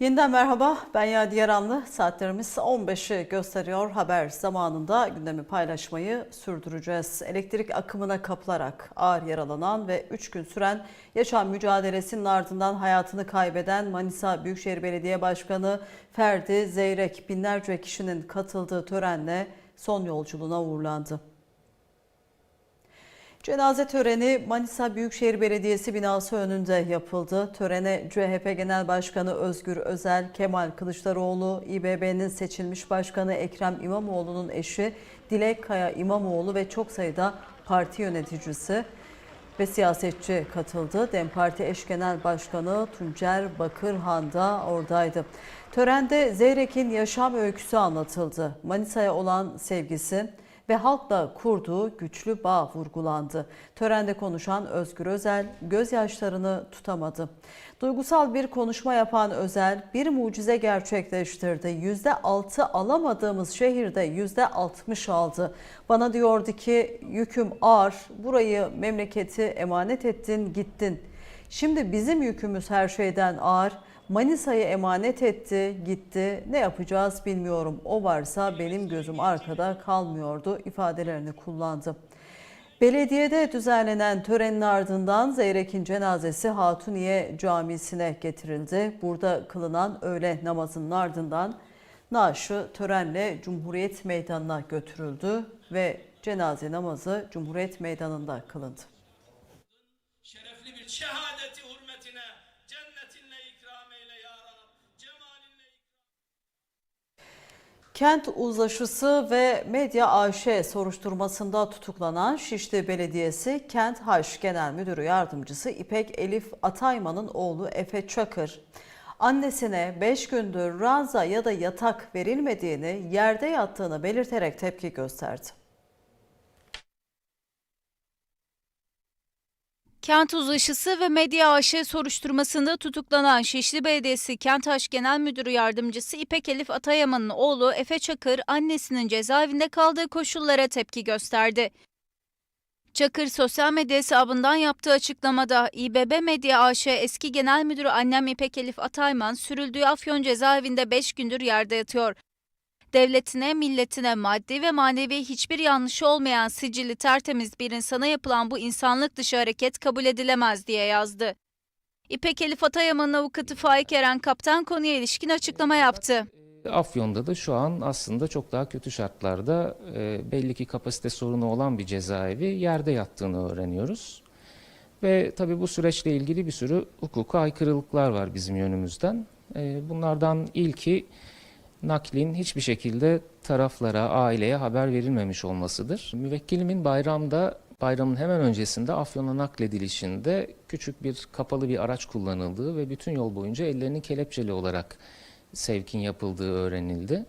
Yeniden merhaba, ben Yadigar Anlı. Saatlerimiz 15'i gösteriyor. Haber zamanında gündemi paylaşmayı sürdüreceğiz. Elektrik akımına kapılarak ağır yaralanan ve 3 gün süren yaşam mücadelesinin ardından hayatını kaybeden Manisa Büyükşehir Belediye Başkanı Ferdi Zeyrek binlerce kişinin katıldığı törenle son yolculuğuna uğurlandı. Cenaze töreni Manisa Büyükşehir Belediyesi binası önünde yapıldı. Törene CHP Genel Başkanı Özgür Özel, Kemal Kılıçdaroğlu, İBB'nin seçilmiş başkanı Ekrem İmamoğlu'nun eşi Dilek Kaya İmamoğlu ve çok sayıda parti yöneticisi ve siyasetçi katıldı. DEM Parti eş genel başkanı Tuncer Bakırhan da oradaydı. Törende Zeyrek'in yaşam öyküsü anlatıldı. Manisa'ya olan sevgisi ve halkla kurduğu güçlü bağ vurgulandı. Törende konuşan Özgür Özel gözyaşlarını tutamadı. Duygusal bir konuşma yapan Özel bir mucize gerçekleştirdi. %6 alamadığımız şehirde %60 aldı. Bana diyordu ki yüküm ağır, burayı memleketi emanet ettin gittin. Şimdi bizim yükümüz her şeyden ağır. Manisa'yı emanet etti, gitti. Ne yapacağız bilmiyorum. O varsa benim gözüm arkada kalmıyordu ifadelerini kullandı. Belediyede düzenlenen törenin ardından Zeyrek'in cenazesi Hatuniye Camisi'ne getirildi. Burada kılınan öğle namazının ardından naaşı törenle Cumhuriyet Meydanı'na götürüldü ve cenaze namazı Cumhuriyet Meydanı'nda kılındı. şerefli bir şehadeti Kent uzlaşısı ve Medya AŞ soruşturmasında tutuklanan Şişli Belediyesi Kent Haş Genel Müdürü Yardımcısı İpek Elif Atayman'ın oğlu Efe Çakır, annesine 5 gündür ranza ya da yatak verilmediğini, yerde yattığını belirterek tepki gösterdi. Kent uzlaşısı ve medya AŞ soruşturmasında tutuklanan Şişli Belediyesi Kentaş Genel Müdürü Yardımcısı İpek Elif Atayaman'ın oğlu Efe Çakır annesinin cezaevinde kaldığı koşullara tepki gösterdi. Çakır sosyal medya hesabından yaptığı açıklamada İBB Medya AŞ eski genel müdürü annem İpek Elif Atayman sürüldüğü Afyon cezaevinde 5 gündür yerde yatıyor. Devletine, milletine maddi ve manevi hiçbir yanlışı olmayan sicili tertemiz bir insana yapılan bu insanlık dışı hareket kabul edilemez diye yazdı. İpek Elif Atayaman'ın avukatı Faik Eren Kaptan konuya ilişkin açıklama yaptı. Afyon'da da şu an aslında çok daha kötü şartlarda e, belli ki kapasite sorunu olan bir cezaevi yerde yattığını öğreniyoruz. Ve tabii bu süreçle ilgili bir sürü hukuka aykırılıklar var bizim yönümüzden. E, bunlardan ilki naklin hiçbir şekilde taraflara, aileye haber verilmemiş olmasıdır. Müvekkilimin bayramda, bayramın hemen öncesinde Afyon'a nakledilişinde küçük bir kapalı bir araç kullanıldığı ve bütün yol boyunca ellerinin kelepçeli olarak sevkin yapıldığı öğrenildi.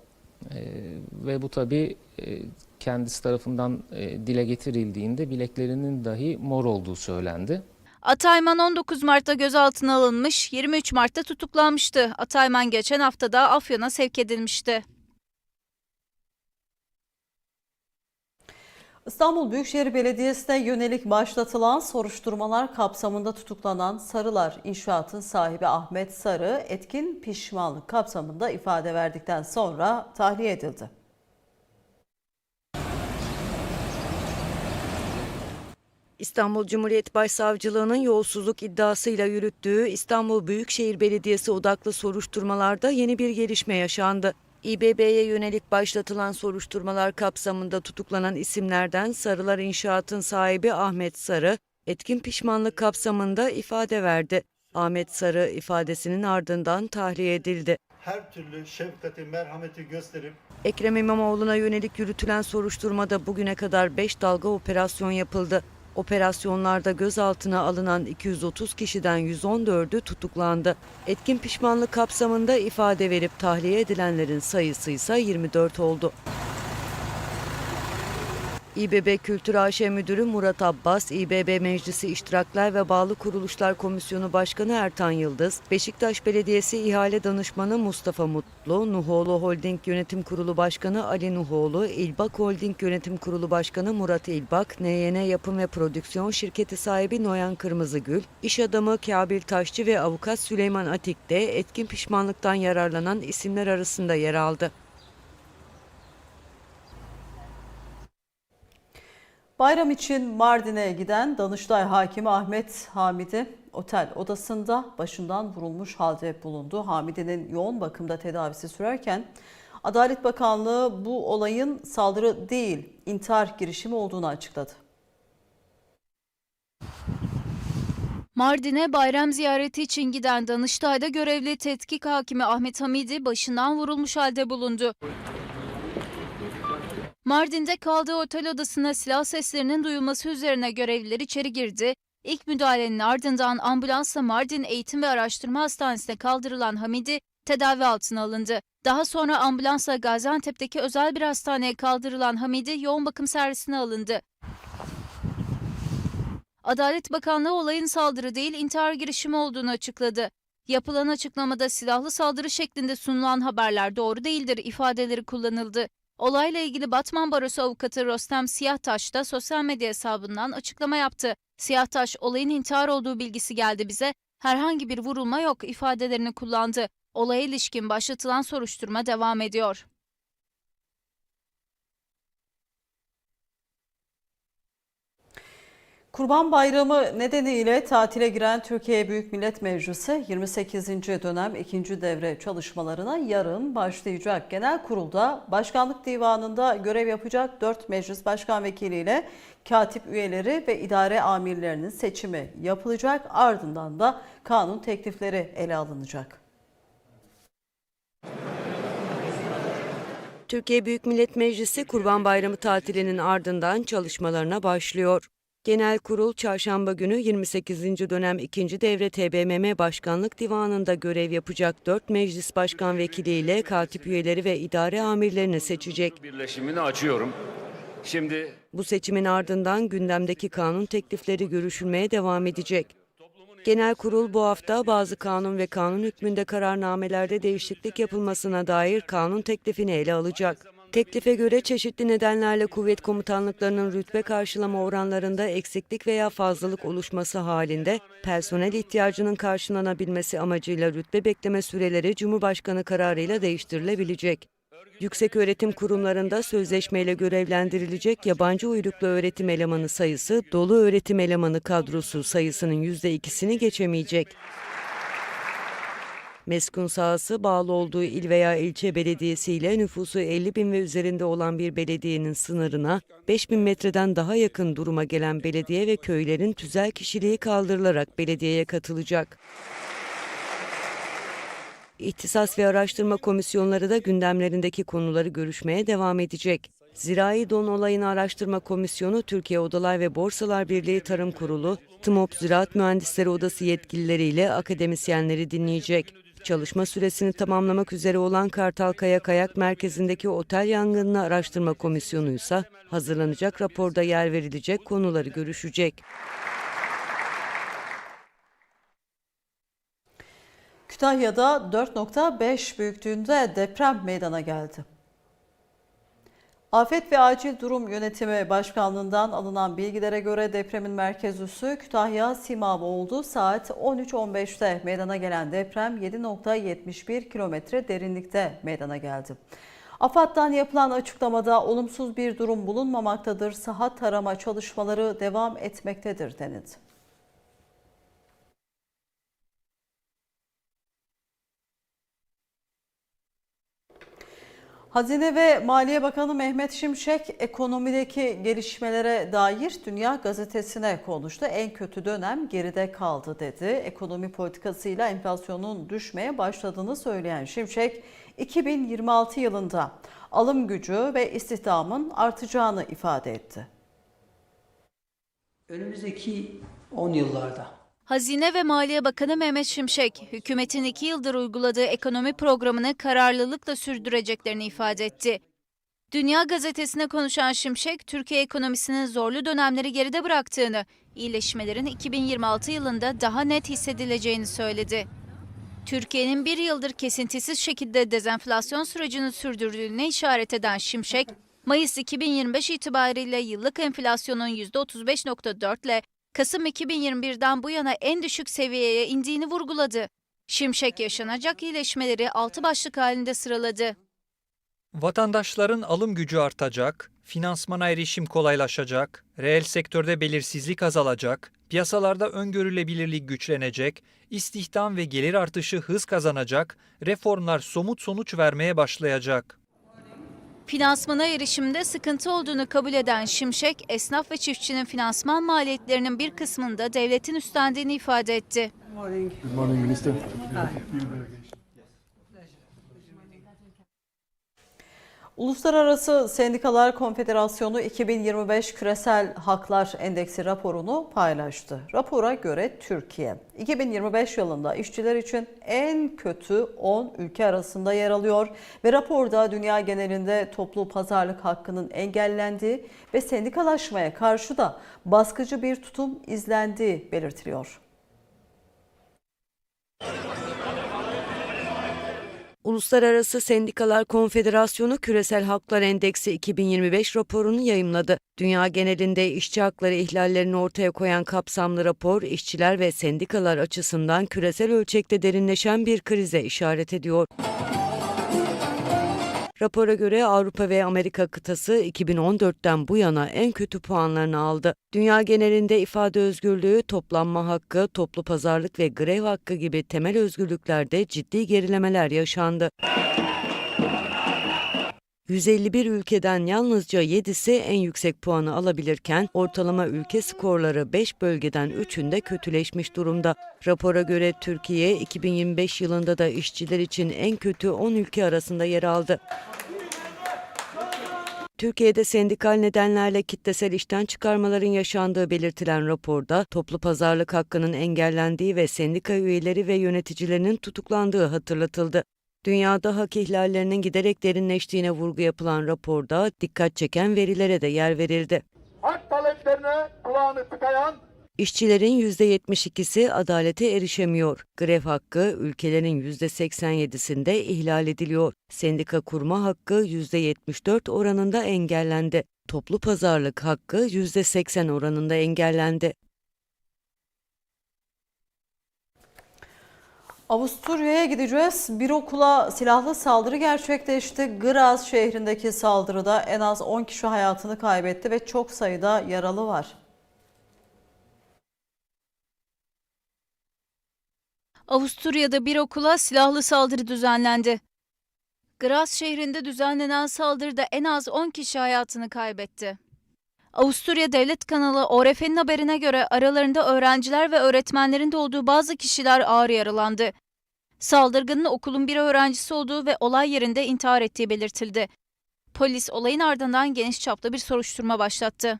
Ee, ve bu tabii e, kendisi tarafından e, dile getirildiğinde bileklerinin dahi mor olduğu söylendi. Atayman 19 Mart'ta gözaltına alınmış, 23 Mart'ta tutuklanmıştı. Atayman geçen hafta da Afyon'a sevk edilmişti. İstanbul Büyükşehir Belediyesi'ne yönelik başlatılan soruşturmalar kapsamında tutuklanan Sarılar İnşaat'ın sahibi Ahmet Sarı etkin pişmanlık kapsamında ifade verdikten sonra tahliye edildi. İstanbul Cumhuriyet Başsavcılığı'nın yolsuzluk iddiasıyla yürüttüğü İstanbul Büyükşehir Belediyesi odaklı soruşturmalarda yeni bir gelişme yaşandı. İBB'ye yönelik başlatılan soruşturmalar kapsamında tutuklanan isimlerden Sarılar İnşaat'ın sahibi Ahmet Sarı, etkin pişmanlık kapsamında ifade verdi. Ahmet Sarı ifadesinin ardından tahliye edildi. her türlü şefkati, merhameti gösterip Ekrem İmamoğlu'na yönelik yürütülen soruşturmada bugüne kadar 5 dalga operasyon yapıldı. Operasyonlarda gözaltına alınan 230 kişiden 114'ü tutuklandı. Etkin pişmanlık kapsamında ifade verip tahliye edilenlerin sayısı ise 24 oldu. İBB Kültür AŞ Müdürü Murat Abbas, İBB Meclisi İştirakler ve Bağlı Kuruluşlar Komisyonu Başkanı Ertan Yıldız, Beşiktaş Belediyesi İhale Danışmanı Mustafa Mutlu, Nuhoğlu Holding Yönetim Kurulu Başkanı Ali Nuhoğlu, İlbak Holding Yönetim Kurulu Başkanı Murat İlbak, NYN Yapım ve Prodüksiyon Şirketi sahibi Noyan Kırmızıgül, iş adamı Kabil Taşçı ve avukat Süleyman Atik de etkin pişmanlıktan yararlanan isimler arasında yer aldı. Bayram için Mardin'e giden Danıştay Hakimi Ahmet Hamidi otel odasında başından vurulmuş halde bulundu. Hamidi'nin yoğun bakımda tedavisi sürerken Adalet Bakanlığı bu olayın saldırı değil intihar girişimi olduğunu açıkladı. Mardin'e bayram ziyareti için giden Danıştay'da görevli tetkik hakimi Ahmet Hamidi başından vurulmuş halde bulundu. Mardin'de kaldığı otel odasına silah seslerinin duyulması üzerine görevliler içeri girdi. İlk müdahalenin ardından ambulansla Mardin Eğitim ve Araştırma Hastanesi'ne kaldırılan Hamidi tedavi altına alındı. Daha sonra ambulansla Gaziantep'teki özel bir hastaneye kaldırılan Hamidi yoğun bakım servisine alındı. Adalet Bakanlığı olayın saldırı değil intihar girişimi olduğunu açıkladı. Yapılan açıklamada silahlı saldırı şeklinde sunulan haberler doğru değildir ifadeleri kullanıldı. Olayla ilgili Batman Barosu avukatı Rostem Siyahtaş da sosyal medya hesabından açıklama yaptı. Siyahtaş olayın intihar olduğu bilgisi geldi bize. Herhangi bir vurulma yok ifadelerini kullandı. Olaya ilişkin başlatılan soruşturma devam ediyor. Kurban Bayramı nedeniyle tatile giren Türkiye Büyük Millet Meclisi 28. dönem 2. devre çalışmalarına yarın başlayacak. Genel Kurulda Başkanlık Divanı'nda görev yapacak 4 meclis başkan vekiliyle katip üyeleri ve idare amirlerinin seçimi yapılacak. Ardından da kanun teklifleri ele alınacak. Türkiye Büyük Millet Meclisi Kurban Bayramı tatilinin ardından çalışmalarına başlıyor. Genel Kurul çarşamba günü 28. dönem 2. devre TBMM Başkanlık Divanı'nda görev yapacak 4 meclis başkan vekiliyle katip üyeleri ve idare amirlerini seçecek. birleşimini açıyorum. Şimdi Bu seçimin ardından gündemdeki kanun teklifleri görüşülmeye devam edecek. Genel Kurul bu hafta bazı kanun ve kanun hükmünde kararnamelerde değişiklik yapılmasına dair kanun teklifini ele alacak. Teklife göre çeşitli nedenlerle kuvvet komutanlıklarının rütbe karşılama oranlarında eksiklik veya fazlalık oluşması halinde personel ihtiyacının karşılanabilmesi amacıyla rütbe bekleme süreleri Cumhurbaşkanı kararıyla değiştirilebilecek. Yükseköğretim kurumlarında sözleşmeyle görevlendirilecek yabancı uyruklu öğretim elemanı sayısı dolu öğretim elemanı kadrosu sayısının %2'sini geçemeyecek. Meskun sahası bağlı olduğu il veya ilçe belediyesiyle nüfusu 50 bin ve üzerinde olan bir belediyenin sınırına 5 bin metreden daha yakın duruma gelen belediye ve köylerin tüzel kişiliği kaldırılarak belediyeye katılacak. İhtisas ve araştırma komisyonları da gündemlerindeki konuları görüşmeye devam edecek. Zirai Don Olayını Araştırma Komisyonu, Türkiye Odalar ve Borsalar Birliği Tarım Kurulu, TMOP Ziraat Mühendisleri Odası yetkilileriyle akademisyenleri dinleyecek. Çalışma süresini tamamlamak üzere olan Kartalkaya Kayak Merkezi'ndeki otel yangınını araştırma komisyonu ise hazırlanacak raporda yer verilecek konuları görüşecek. Kütahya'da 4.5 büyüklüğünde deprem meydana geldi. Afet ve Acil Durum Yönetimi Başkanlığından alınan bilgilere göre depremin merkez üssü Kütahya Simav oldu. Saat 13.15'te meydana gelen deprem 7.71 kilometre derinlikte meydana geldi. AFAD'dan yapılan açıklamada olumsuz bir durum bulunmamaktadır. Saha tarama çalışmaları devam etmektedir denildi. Hazine ve Maliye Bakanı Mehmet Şimşek ekonomideki gelişmelere dair Dünya Gazetesi'ne konuştu. En kötü dönem geride kaldı dedi. Ekonomi politikasıyla enflasyonun düşmeye başladığını söyleyen Şimşek, 2026 yılında alım gücü ve istihdamın artacağını ifade etti. Önümüzdeki 10 yıllarda Hazine ve Maliye Bakanı Mehmet Şimşek, hükümetin iki yıldır uyguladığı ekonomi programını kararlılıkla sürdüreceklerini ifade etti. Dünya Gazetesi'ne konuşan Şimşek, Türkiye ekonomisinin zorlu dönemleri geride bıraktığını, iyileşmelerin 2026 yılında daha net hissedileceğini söyledi. Türkiye'nin bir yıldır kesintisiz şekilde dezenflasyon sürecini sürdürdüğüne işaret eden Şimşek, Mayıs 2025 itibariyle yıllık enflasyonun %35.4 ile Kasım 2021'den bu yana en düşük seviyeye indiğini vurguladı. Şimşek yaşanacak iyileşmeleri altı başlık halinde sıraladı. Vatandaşların alım gücü artacak, finansmana erişim kolaylaşacak, reel sektörde belirsizlik azalacak, piyasalarda öngörülebilirlik güçlenecek, istihdam ve gelir artışı hız kazanacak, reformlar somut sonuç vermeye başlayacak. Finansmana erişimde sıkıntı olduğunu kabul eden Şimşek, esnaf ve çiftçinin finansman maliyetlerinin bir kısmında devletin üstlendiğini ifade etti. Uluslararası Sendikalar Konfederasyonu 2025 Küresel Haklar Endeksi raporunu paylaştı. Rapora göre Türkiye 2025 yılında işçiler için en kötü 10 ülke arasında yer alıyor ve raporda dünya genelinde toplu pazarlık hakkının engellendiği ve sendikalaşmaya karşı da baskıcı bir tutum izlendiği belirtiliyor. Uluslararası Sendikalar Konfederasyonu Küresel Haklar Endeksi 2025 raporunu yayımladı. Dünya genelinde işçi hakları ihlallerini ortaya koyan kapsamlı rapor, işçiler ve sendikalar açısından küresel ölçekte derinleşen bir krize işaret ediyor. Rapora göre Avrupa ve Amerika kıtası 2014'ten bu yana en kötü puanlarını aldı. Dünya genelinde ifade özgürlüğü, toplanma hakkı, toplu pazarlık ve grev hakkı gibi temel özgürlüklerde ciddi gerilemeler yaşandı. 151 ülkeden yalnızca 7'si en yüksek puanı alabilirken ortalama ülke skorları 5 bölgeden 3'ünde kötüleşmiş durumda. Rapora göre Türkiye 2025 yılında da işçiler için en kötü 10 ülke arasında yer aldı. Türkiye'de sendikal nedenlerle kitlesel işten çıkarmaların yaşandığı belirtilen raporda toplu pazarlık hakkının engellendiği ve sendika üyeleri ve yöneticilerinin tutuklandığı hatırlatıldı. Dünyada hak ihlallerinin giderek derinleştiğine vurgu yapılan raporda dikkat çeken verilere de yer verildi. hak taleplerine kulağını tıkayan İşçilerin %72'si adalete erişemiyor. Grev hakkı ülkelerin %87'sinde ihlal ediliyor. Sendika kurma hakkı %74 oranında engellendi. Toplu pazarlık hakkı %80 oranında engellendi. Avusturya'ya gideceğiz. Bir okula silahlı saldırı gerçekleşti. Graz şehrindeki saldırıda en az 10 kişi hayatını kaybetti ve çok sayıda yaralı var. Avusturya'da bir okula silahlı saldırı düzenlendi. Graz şehrinde düzenlenen saldırıda en az 10 kişi hayatını kaybetti. Avusturya Devlet kanalı ORF'nin haberine göre aralarında öğrenciler ve öğretmenlerin de olduğu bazı kişiler ağır yaralandı. Saldırganın okulun bir öğrencisi olduğu ve olay yerinde intihar ettiği belirtildi. Polis olayın ardından geniş çaplı bir soruşturma başlattı.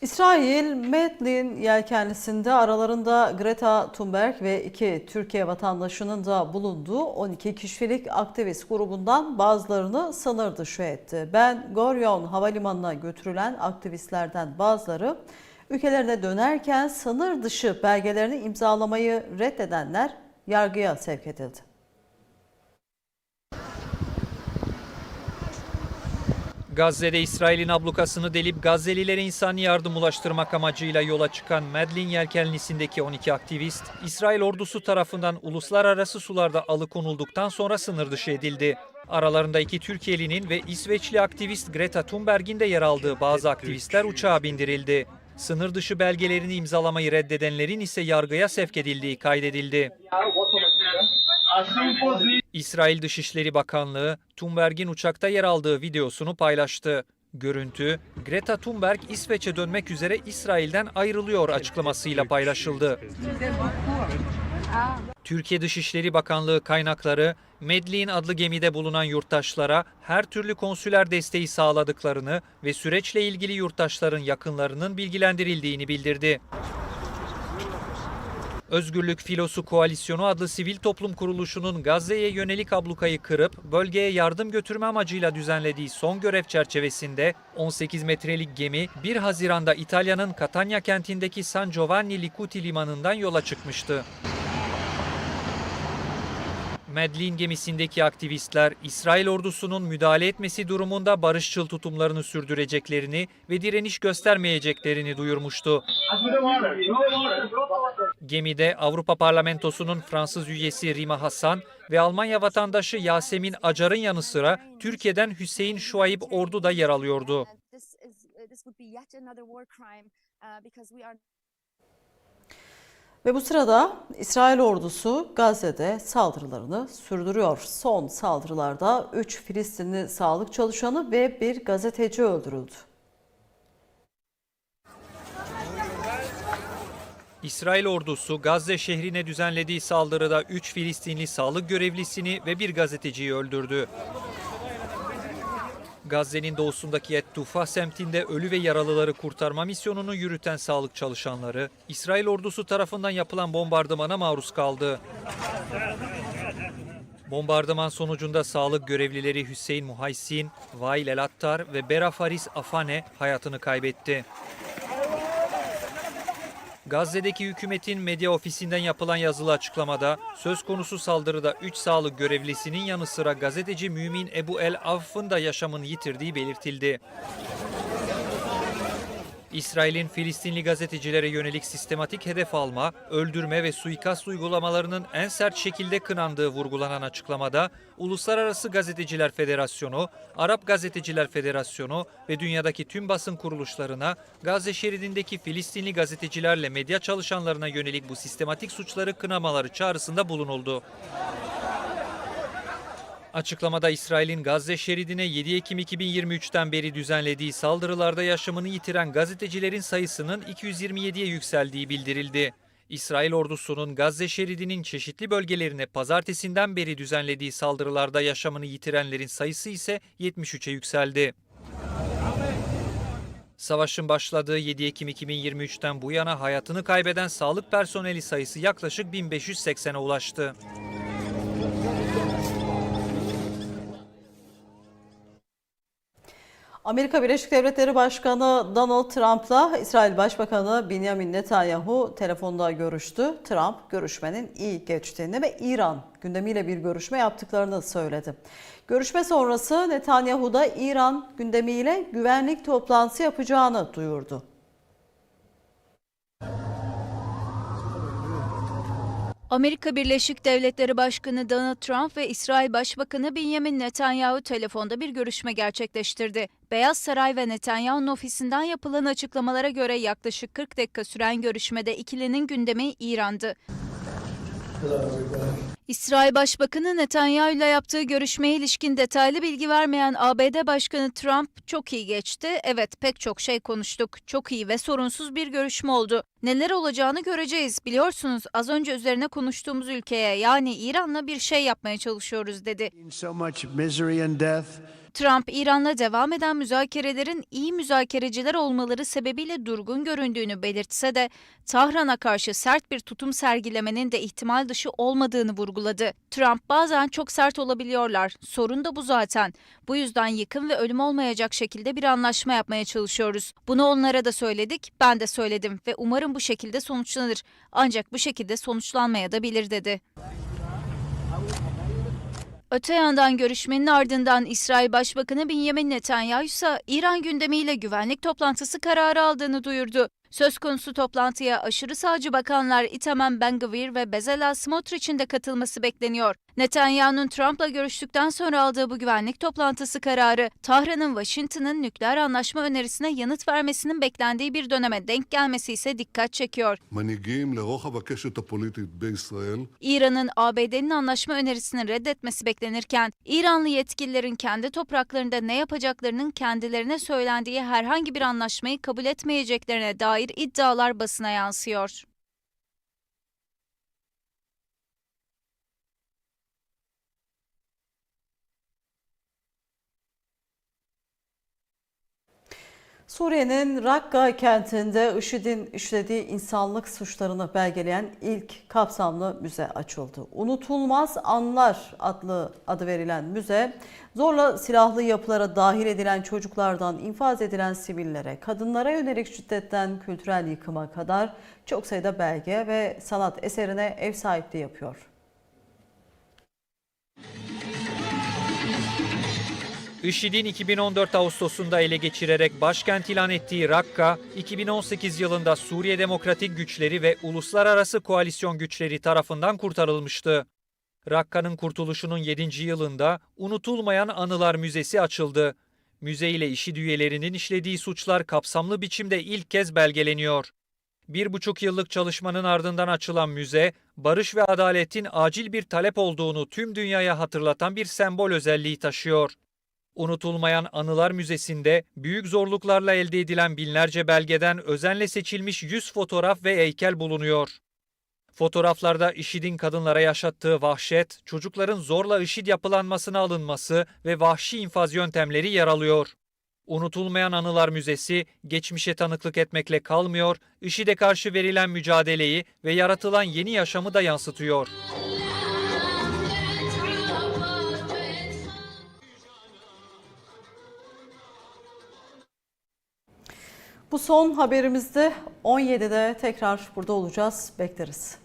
İsrail, Medlin yelkenlisinde aralarında Greta Thunberg ve iki Türkiye vatandaşının da bulunduğu 12 kişilik aktivist grubundan bazılarını sınır dışı etti. Ben Gurion Havalimanı'na götürülen aktivistlerden bazıları ülkelerine dönerken sınır dışı belgelerini imzalamayı reddedenler yargıya sevk edildi. Gazze'de İsrail'in ablukasını delip Gazze'lilere insani yardım ulaştırmak amacıyla yola çıkan Medlin yelkenlisindeki 12 aktivist, İsrail ordusu tarafından uluslararası sularda alıkonulduktan sonra sınır dışı edildi. Aralarında iki Türkiye'linin ve İsveçli aktivist Greta Thunberg'in de yer aldığı bazı aktivistler uçağa bindirildi. Sınır dışı belgelerini imzalamayı reddedenlerin ise yargıya sevk edildiği kaydedildi. İsrail Dışişleri Bakanlığı Thunberg'in uçakta yer aldığı videosunu paylaştı. Görüntü, Greta Thunberg İsveç'e dönmek üzere İsrail'den ayrılıyor açıklamasıyla paylaşıldı. Türkiye Dışişleri Bakanlığı kaynakları Medlin adlı gemide bulunan yurttaşlara her türlü konsüler desteği sağladıklarını ve süreçle ilgili yurttaşların yakınlarının bilgilendirildiğini bildirdi. Özgürlük Filosu Koalisyonu adlı sivil toplum kuruluşunun Gazze'ye yönelik ablukayı kırıp bölgeye yardım götürme amacıyla düzenlediği son görev çerçevesinde 18 metrelik gemi 1 Haziran'da İtalya'nın Catania kentindeki San Giovanni Licuti limanından yola çıkmıştı. Medlin gemisindeki aktivistler İsrail ordusunun müdahale etmesi durumunda barışçıl tutumlarını sürdüreceklerini ve direniş göstermeyeceklerini duyurmuştu. Gemide Avrupa Parlamentosu'nun Fransız üyesi Rima Hassan ve Almanya vatandaşı Yasemin Acar'ın yanı sıra Türkiye'den Hüseyin Şuayb Ordu da yer alıyordu. Ve bu sırada İsrail ordusu Gazze'de saldırılarını sürdürüyor. Son saldırılarda 3 Filistinli sağlık çalışanı ve bir gazeteci öldürüldü. İsrail ordusu Gazze şehrine düzenlediği saldırıda 3 Filistinli sağlık görevlisini ve bir gazeteciyi öldürdü. Gazze'nin doğusundaki Et Tufa semtinde ölü ve yaralıları kurtarma misyonunu yürüten sağlık çalışanları, İsrail ordusu tarafından yapılan bombardımana maruz kaldı. Bombardıman sonucunda sağlık görevlileri Hüseyin Muhaysin, Vail El Attar ve Bera Faris Afane hayatını kaybetti. Gazze'deki hükümetin medya ofisinden yapılan yazılı açıklamada söz konusu saldırıda 3 sağlık görevlisinin yanı sıra gazeteci Mümin Ebu El Avf'ın da yaşamını yitirdiği belirtildi. İsrail'in Filistinli gazetecilere yönelik sistematik hedef alma, öldürme ve suikast uygulamalarının en sert şekilde kınandığı vurgulanan açıklamada, Uluslararası Gazeteciler Federasyonu, Arap Gazeteciler Federasyonu ve dünyadaki tüm basın kuruluşlarına Gazze şeridindeki Filistinli gazetecilerle medya çalışanlarına yönelik bu sistematik suçları kınamaları çağrısında bulunuldu. Açıklamada İsrail'in Gazze şeridine 7 Ekim 2023'ten beri düzenlediği saldırılarda yaşamını yitiren gazetecilerin sayısının 227'ye yükseldiği bildirildi. İsrail ordusunun Gazze şeridinin çeşitli bölgelerine pazartesinden beri düzenlediği saldırılarda yaşamını yitirenlerin sayısı ise 73'e yükseldi. Savaşın başladığı 7 Ekim 2023'ten bu yana hayatını kaybeden sağlık personeli sayısı yaklaşık 1580'e ulaştı. Amerika Birleşik Devletleri Başkanı Donald Trump'la İsrail Başbakanı Benjamin Netanyahu telefonda görüştü. Trump görüşmenin iyi geçtiğini ve İran gündemiyle bir görüşme yaptıklarını söyledi. Görüşme sonrası Netanyahu da İran gündemiyle güvenlik toplantısı yapacağını duyurdu. Amerika Birleşik Devletleri Başkanı Donald Trump ve İsrail Başbakanı Benjamin Netanyahu telefonda bir görüşme gerçekleştirdi. Beyaz Saray ve Netanyahu'nun ofisinden yapılan açıklamalara göre yaklaşık 40 dakika süren görüşmede ikilinin gündemi İran'dı. İsrail Başbakanı Netanyahu ile yaptığı görüşmeye ilişkin detaylı bilgi vermeyen ABD Başkanı Trump çok iyi geçti. Evet pek çok şey konuştuk. Çok iyi ve sorunsuz bir görüşme oldu. Neler olacağını göreceğiz. Biliyorsunuz az önce üzerine konuştuğumuz ülkeye yani İran'la bir şey yapmaya çalışıyoruz dedi. Trump, İran'la devam eden müzakerelerin iyi müzakereciler olmaları sebebiyle durgun göründüğünü belirtse de Tahran'a karşı sert bir tutum sergilemenin de ihtimal dışı olmadığını vurguladı. Trump bazen çok sert olabiliyorlar. Sorun da bu zaten. Bu yüzden yıkım ve ölüm olmayacak şekilde bir anlaşma yapmaya çalışıyoruz. Bunu onlara da söyledik, ben de söyledim ve umarım bu şekilde sonuçlanır. Ancak bu şekilde sonuçlanmaya da bilir dedi. Öte yandan görüşmenin ardından İsrail Başbakanı Benjamin Netanyahu ise İran gündemiyle güvenlik toplantısı kararı aldığını duyurdu. Söz konusu toplantıya aşırı sağcı bakanlar Itamar Ben-Gvir ve Bezalel Smotrich'in de katılması bekleniyor. Netanyahu'nun Trump'la görüştükten sonra aldığı bu güvenlik toplantısı kararı, Tahran'ın Washington'ın nükleer anlaşma önerisine yanıt vermesinin beklendiği bir döneme denk gelmesi ise dikkat çekiyor. İran'ın ABD'nin anlaşma önerisini reddetmesi beklenirken, İranlı yetkililerin kendi topraklarında ne yapacaklarının kendilerine söylendiği herhangi bir anlaşmayı kabul etmeyeceklerine dair iddialar basına yansıyor. Suriye'nin Rakka kentinde IŞİD'in işlediği insanlık suçlarını belgeleyen ilk kapsamlı müze açıldı. Unutulmaz Anlar adlı adı verilen müze, zorla silahlı yapılara dahil edilen çocuklardan infaz edilen sivillere, kadınlara yönelik şiddetten kültürel yıkıma kadar çok sayıda belge ve sanat eserine ev sahipliği yapıyor. IŞİD'in 2014 Ağustos'unda ele geçirerek başkent ilan ettiği Rakka, 2018 yılında Suriye Demokratik Güçleri ve Uluslararası Koalisyon Güçleri tarafından kurtarılmıştı. Rakka'nın kurtuluşunun 7. yılında Unutulmayan Anılar Müzesi açıldı. Müze ile IŞİD üyelerinin işlediği suçlar kapsamlı biçimde ilk kez belgeleniyor. Bir buçuk yıllık çalışmanın ardından açılan müze, barış ve adaletin acil bir talep olduğunu tüm dünyaya hatırlatan bir sembol özelliği taşıyor. Unutulmayan Anılar Müzesi'nde büyük zorluklarla elde edilen binlerce belgeden özenle seçilmiş 100 fotoğraf ve heykel bulunuyor. Fotoğraflarda IŞİD'in kadınlara yaşattığı vahşet, çocukların zorla IŞİD yapılanmasına alınması ve vahşi infaz yöntemleri yer alıyor. Unutulmayan Anılar Müzesi, geçmişe tanıklık etmekle kalmıyor, IŞİD'e karşı verilen mücadeleyi ve yaratılan yeni yaşamı da yansıtıyor. Bu son haberimizde 17'de tekrar burada olacağız. Bekleriz.